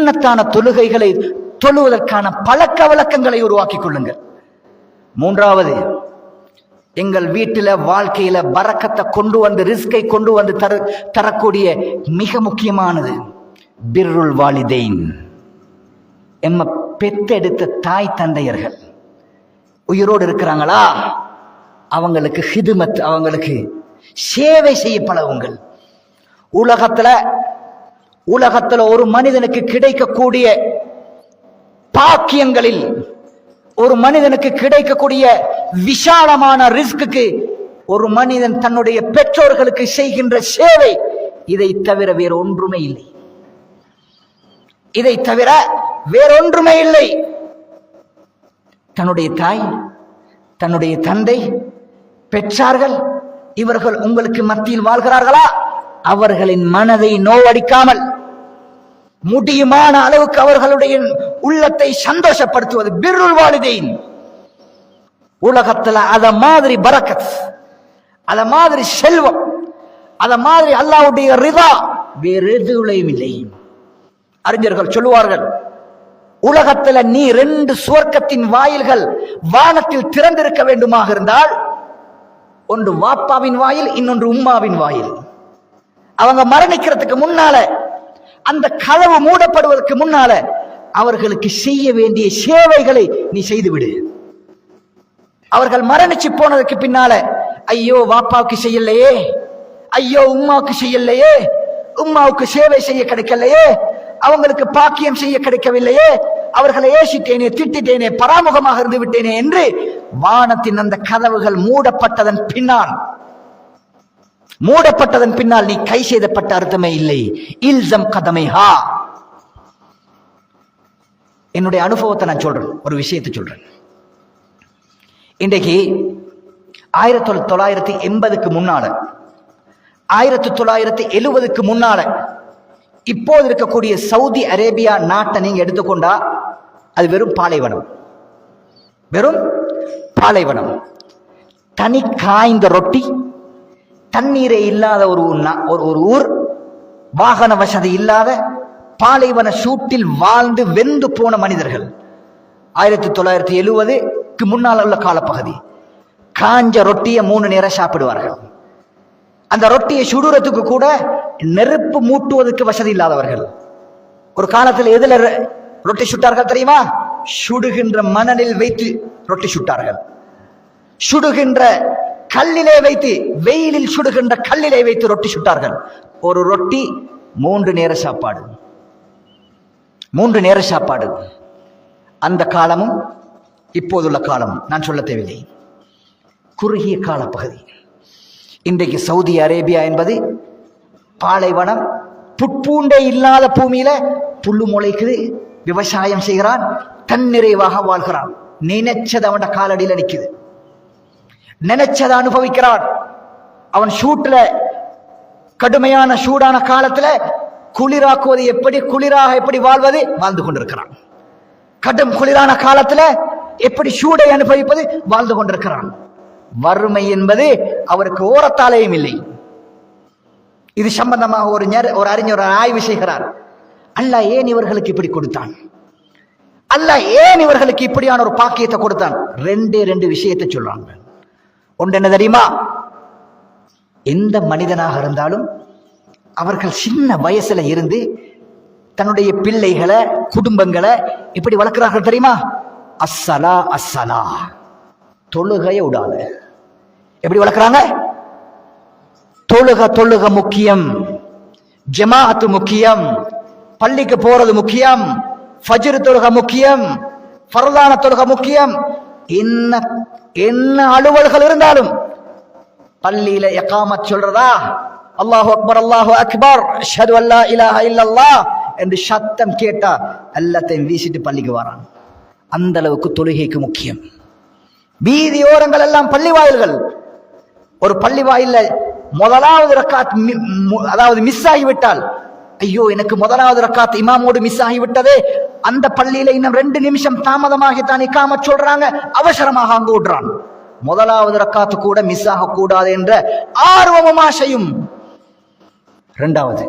சுண்ணத்தான தொழுகைகளை தொழுவதற்கான பழக்க வழக்கங்களை உருவாக்கி கொள்ளுங்கள். மூன்றாவது எங்கள் வீட்டில வாழ்க்கையில பறக்கத்தை கொண்டு வந்து ரிஸ்கை கொண்டு வந்து தர தரக்கூடிய மிக முக்கியமானது பிர்ருல் வாலிதெயின் எம்ம பெத்தெடுத்த தாய் தந்தையர்கள் உயிரோடு இருக்கிறாங்களா? அவங்களுக்கு ஹிதுமத் அவங்களுக்கு சேவை செய்ய பழகுங்கள். உலகத்துல உலகத்துல ஒரு மனிதனுக்கு கிடைக்கக்கூடிய பாக்கியங்களில் ஒரு மனிதனுக்கு கிடைக்கக்கூடிய விஷாலமான ரிஸ்க்கு ஒரு மனிதன் தன்னுடைய பெற்றோர்களுக்கு செய்கின்ற சேவை இதை தவிர வேற ஒன்றுமே இல்லை. இதை தவிர வேறொன்றுமே இல்லை. தன்னுடைய தாய் தன்னுடைய தந்தை பெற்றார்கள் இவர்கள் உங்களுக்கு மத்தியில் வாழ்கிறார்களா? அவர்களின் மனதை நோவடிக்காமல் முடியுமான அளவுக்கு அவர்களுடைய உள்ளத்தை சந்தோஷப்படுத்துவது பிருள் வாலிதைன். உலகத்துல அத மாதிரி பரக்கத் அத மாதிரி செல்வம் அத மாதிரி அல்லாவுடைய ரிதா வேறு எதுவுலையும் இல்லை அறிஞர்கள் சொல்லுவார்கள் உலகத்துல நீ ரெண்டு சுவர்க்கத்தின் வாயில்கள் வானத்தில் திறந்திருக்க வேண்டுமாக இருந்தால் ஒன்று வாப்பாவின் வாயில் இன்னொன்று உம்மாவின் வாயில். அவங்க மரணிக்கிறதுக்கு முன்னால அந்த கதவு மூடப்படுவதற்கு முன்னால அவர்களுக்கு செய்ய வேண்டிய சேவைகளை நீ செய்துவிடு. அவர்கள் மரணிச்சு போனதுக்கு பின்னால ஐயோ வாப்பாவுக்கு செய்யலையே. ஐயோ உம்மாவுக்கு செய்யலையே. உம்மாவுக்கு சேவை செய்ய கிடைக்கலையே. அவங்களுக்கு பாக்கியம் செய்ய கிடைக்கவில்லையே. அவர்களை ஏசிட்டேனே திட்டிட்டேனே பராமுகமாக இருந்து விட்டேனே என்று வானத்தின் அந்த கதவுகள் மூடப்பட்டதன் பின்னால் மூடப்பட்டதன் பின்னால் நீ கை செய்தப்பட்ட அர்த்தமே இல்லை. இல்சம் கதமை ஹா. என்னுடைய அனுபவத்தை நான் சொல்றேன். ஒரு விஷயத்தை சொல்றேன். இன்றைக்கு ஆயிரத்தி தொள்ளாயிரத்தி எண்பதுக்கு முன்னால ஆயிரத்தி தொள்ளாயிரத்தி எழுபதுக்கு முன்னால இப்போது இருக்கக்கூடிய சவுதி அரேபியா நாட்டை நீங்க எடுத்துக்கொண்டா அது வெறும் பாலைவனம். வெறும் பாலைவனம். தனி காய்ந்த ரொட்டி தண்ணீரே இல்லாத ஒரு ஊர்னா ஒரு ஒரு ஊர். வாகன வசதி இல்லாத பாலைவன சூட்டில் வாழ்ந்து வெந்து போன மனிதர்கள். ஆயிரத்தி தொள்ளாயிரத்தி எழுவதுக்கு முன்னால் உள்ள காலப்பகுதி. காஞ்ச ரொட்டியை மூணு நேரம் சாப்பிடுவார்கள். அந்த ரொட்டியை சுடுறதுக்கு கூட நெருப்பு மூட்டுவதற்கு வசதி இல்லாதவர்கள். ஒரு காலத்தில் எதில் ரொ- ரொட்டி சுட்டார்கள் தெரியுமா? சுடுகின்ற மணலில் வைத்து ரொட்டி சுட்டார்கள். சுடுகின்ற கல்லிலே வைத்து வெயிலில் சுடுகின்ற கல்லிலே வைத்து ரொட்டி சுட்டார்கள். ஒரு ரொட்டி மூன்று நேர சாப்பாடு. மூன்று நேர சாப்பாடு. அந்த காலமும் இப்போதுள்ள காலமும் நான் சொல்ல தேவையில்லை. குறுகிய காலப்பகுதி. இன்றைக்கு சவுதி அரேபியா என்பது பாலைவனம் புட்பூண்டே இல்லாத பூமியில புல்லு முளைக்குது விவசாயம் செய்கிறான் தன்னிறைவாக வாழ்கிறான். நினைச்சது அவன காலடியில் நிற்குது நினைச்சதை அனுபவிக்கிறான். அவன் ஷூட்ல கடுமையான சூடான காலத்துல குளிராக்குவது எப்படி குளிராக எப்படி வாழ்வது? வாழ்ந்து கொண்டிருக்கிறான். கடும் குளிரான காலத்துல எப்படி சூடை அனுபவிப்பது? வாழ்ந்து கொண்டிருக்கிறான். வறுமை என்பது அவருக்கு ஓரத்தாலேயும் இல்லை. இது சம்பந்தமாக ஒரு ஒரு அறிஞர் ஆய்வு செய்கிறார். அல்லாஹ் ஏன் இவர்களுக்கு இப்படி கொடுத்தான்? அல்லாஹ் ஏன் இவர்களுக்கு இப்படியான ஒரு பாக்கியத்தை கொடுத்தான்? ரெண்டே ரெண்டு விஷயத்தை சொல்றாங்க. ஒன்று என்ன தெரியுமா? எந்த மனிதனாக இருந்தாலும் அவர்கள் சின்ன வயசுல இருந்து தன்னுடைய பிள்ளைகளை குடும்பங்களை எப்படி வளர்க்கிறார்கள் தெரியுமா? அஸ்ஸலா அஸ்ஸலா. தொழுகைய விடாத. எப்படி வளர்க்குறாங்க? தொழுக தொழுக முக்கியம். ஜமாஅத்து முக்கியம். பள்ளிக்கு போறது முக்கியம். ஃபஜ்ரு தொழுக முக்கியம். ஃபர்தான தொழுக முக்கியம். என்ன என்ன அலுவல்கள் இருந்தாலும் பள்ளியில எக்காமத் சொல்றதா? அல்லாஹு அக்பர் அல்லாஹு அக்பர் ஷது அல்லா இலாஹ இல்லல்லா என்று சத்தம் கேட்டா எல்லாத்தையும் வீசிட்டு பள்ளிக்கு வரான் அந்த அளவுக்கு தொழுகைக்கு முக்கியம். வீதியோரங்கள் எல்லாம் பள்ளி வாயில்கள். ஒரு பள்ளி வாயில முதலாவது ரக்காத் மி- அதாவது மிஸ் ஆகிவிட்டால் ஐயோ எனக்கு முதலாவது ரக்காத் இமாமோடு மிஸ் ஆகிவிட்டதே அந்த பள்ளியில இன்னும் ரெண்டு நிமிஷம் தாமதமாகத்தான் இக்காம சொல்றாங்க. அவசரமாக அங்கு விடுறான் முதலாவது ரக்காத்து கூட மிஸ் ஆக கூடாது என்ற ஆர்வமும் ஆசையும். இரண்டாவது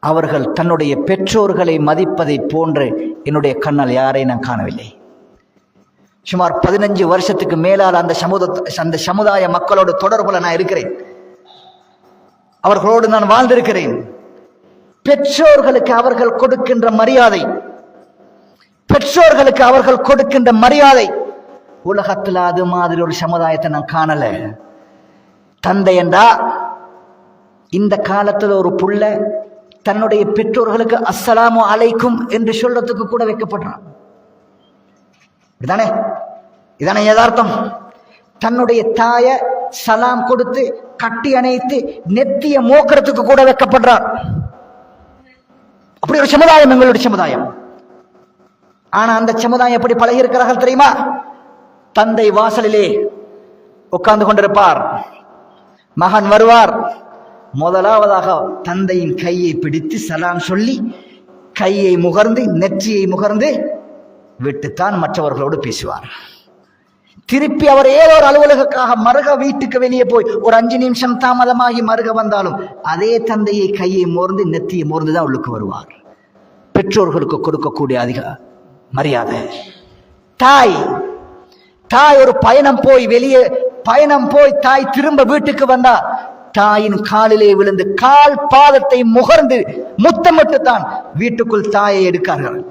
அவர்கள் தன்னுடைய பெற்றோர்களை மதிப்பதை போன்று என்னுடைய கண்ணால் யாரை நான் காணவில்லை. சுமார் பதினஞ்சு வருஷத்துக்கு மேலால் அந்த சமுத அந்த சமுதாய மக்களோட தொடர்புல நான் இருக்கிறேன். அவர்களோடு நான் வாழ்ந்திருக்கிறேன். பெற்றோர்களுக்கு அவர்கள் கொடுக்கின்ற மரியாதை. பெற்றோர்களுக்கு அவர்கள் கொடுக்கின்ற மரியாதை. உலகத்துல அது மாதிரி ஒரு சமுதாயத்தை நான் காணல. தந்தை என்றா இந்த காலத்துல ஒரு புள்ள தன்னுடைய பெற்றோர்களுக்கு அஸ்ஸலாமு அலைக்கும் என்று சொல்றதுக்கு கூட வைக்கப்படுறான். இதானே? இதானே யதார்த்தம். தன்னுடைய தாய சலாம் கொடுத்து கட்டி அணைத்து நெத்திய மோக்கிறதுக்கு கூட வைக்கப்படுறார் அப்படி ஒரு சமுதாயம் எங்களுடைய சமுதாயம். ஆனா அந்த சமுதாயம் எப்படி பழகி இருக்கிறார்கள் தெரியுமா? தந்தை வாசலிலே உட்கார்ந்து கொண்டிருப்பார். மகன் வருவார். முதலாவதாக தந்தையின் கையை பிடித்து சலாம் சொல்லி கையை முகர்ந்து நெற்றியை முகர்ந்து விட்டுத்தான் மற்றவர்களோடு பேசுவார். திருப்பி அவர் ஏதோ ஒரு அலுவலகக்காக மருக வீட்டுக்கு வெளியே போய் ஒரு அஞ்சு நிமிஷம் தாமதமாகி மருக வந்தாலும் அதே தந்தையை கையை மோர்ந்து நெத்தியை மோர்ந்து தான் உள்ளுக்கு வருவார். பெற்றோர்களுக்கு கொடுக்கக்கூடிய அதிக மரியாதை. தாய் தாய் ஒரு பயணம் போய் வெளியே பயணம் போய் தாய் திரும்ப வீட்டுக்கு வந்தா தாயின் காலிலே விழுந்து கால் பாதத்தை முகர்ந்து முத்தமிட்டு தான் வீட்டுக்குள் தாயை எடுக்கார்கள்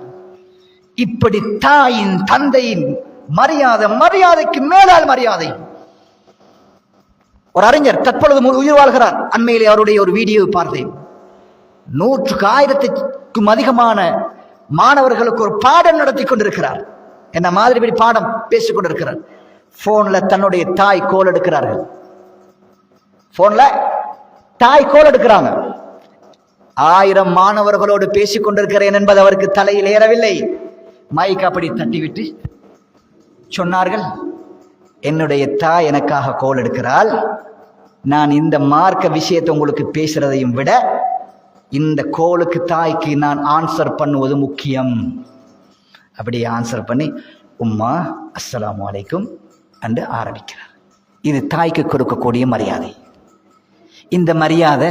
இப்படி தாயின் தந்தையின் மரியாதை மரியாதைக்கு மேலால் மரியாதை. ஒரு அறிஞர் தற்பொழுது மு- உயிர் வாழ்கிறார். அண்மையிலே அவருடைய ஒரு வீடியோவை பார்த்தேன். நூற்றுக்கு ஆயிரத்துக்கும் அதிகமான மாணவர்களுக்கு ஒரு பாடம் நடத்தி கொண்டிருக்கிறார். என்ன மாதிரி இப்படி பாடம் பேசிக் கொண்டிருக்கிறார்? போன்ல தன்னுடைய தாய் கோல் எடுக்கிறார்கள். போன்ல தாய் கோல் எடுக்கிறாங்க. ஆயிரம் மாணவர்களோடு பேசிக் கொண்டிருக்கிறேன் என்பது அவருக்கு தலையில் ஏறவில்லை. மைக் அப்படி தட்டிவிட்டு சொன்னார்கள் என்னுடைய தாய் எனக்காக கோல் எடுக்கிறாள். நான் இந்த மார்க்க விஷயத்தை உங்களுக்கு பேசுறதையும் விட இந்த கோலுக்கு தாய்க்கு நான் ஆன்சர் பண்ணுவது முக்கியம். அப்படி ஆன்சர் பண்ணி உம்மா அஸ்லாம் வலைக்கும் என்று ஆரம்பிக்கிறார். இது தாய்க்கு கொடுக்கக்கூடிய மரியாதை. இந்த மரியாதை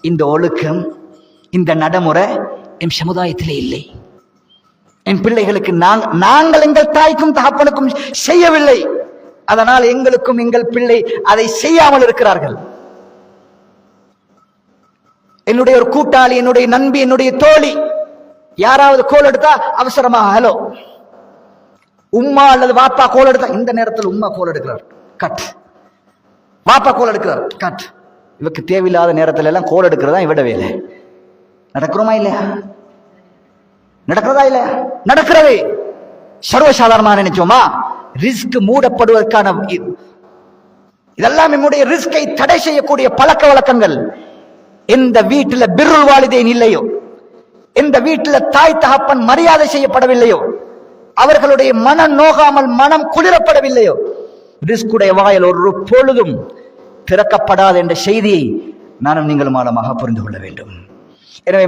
இந்த ஒழுக்கம் இந்த நடைமுறை என் சமுதாயத்திலே இல்லை. என் பிள்ளைகளுக்கு நாங்க- நாங்கள் எங்கள் தாய்க்கும் தகப்பனுக்கும் செய்யவில்லை. அதனால் எங்களுக்கும் எங்கள் பிள்ளை அதை செய்யாமல் இருக்கிறார்கள். என்னுடைய ஒரு கூட்டாளி என்னுடைய நண்பி என்னுடைய தோழி யாராவது கோல் எடுத்தா அவசரமா ஹலோ உம்மா அல்லது வாப்பா கோல் எடுத்தா? இந்த நேரத்தில் உம்மா கோல் எடுக்கிறார். கட். வாப்பா கோல் எடுக்கிறார். கட். இவருக்கு தேவையில்லாத நேரத்துல எல்லாம் கோல் எடுக்கிறதா இவட வேலை. நடக்கிறோமா இல்லையா? நடக்கிறதா இல்ல நடக்கிறது. சர்வசாதாரணமா நினைச்சோமா? ரிஸ்க் மூடப்படுவதற்கான இதெல்லாம் நம்முடைய ரிஸ்கை தடை செய்யக்கூடிய பழக்க வழக்கங்கள். எந்த வீட்டுல பிருள் வாலிதேன் இல்லையோ எந்த வீட்டுல தாய் தகப்பன் மரியாதை செய்யப்படவில்லையோ அவர்களுடைய மனம் நோகாமல் மனம் குளிரப்படவில்லையோ ரிஸ்குடைய வாயில் ஒரு பொழுதும் திறக்கப்படாது என்ற செய்தியை நானும் நீங்களும் ஆழமாக புரிந்து கொள்ள வேண்டும். எனவே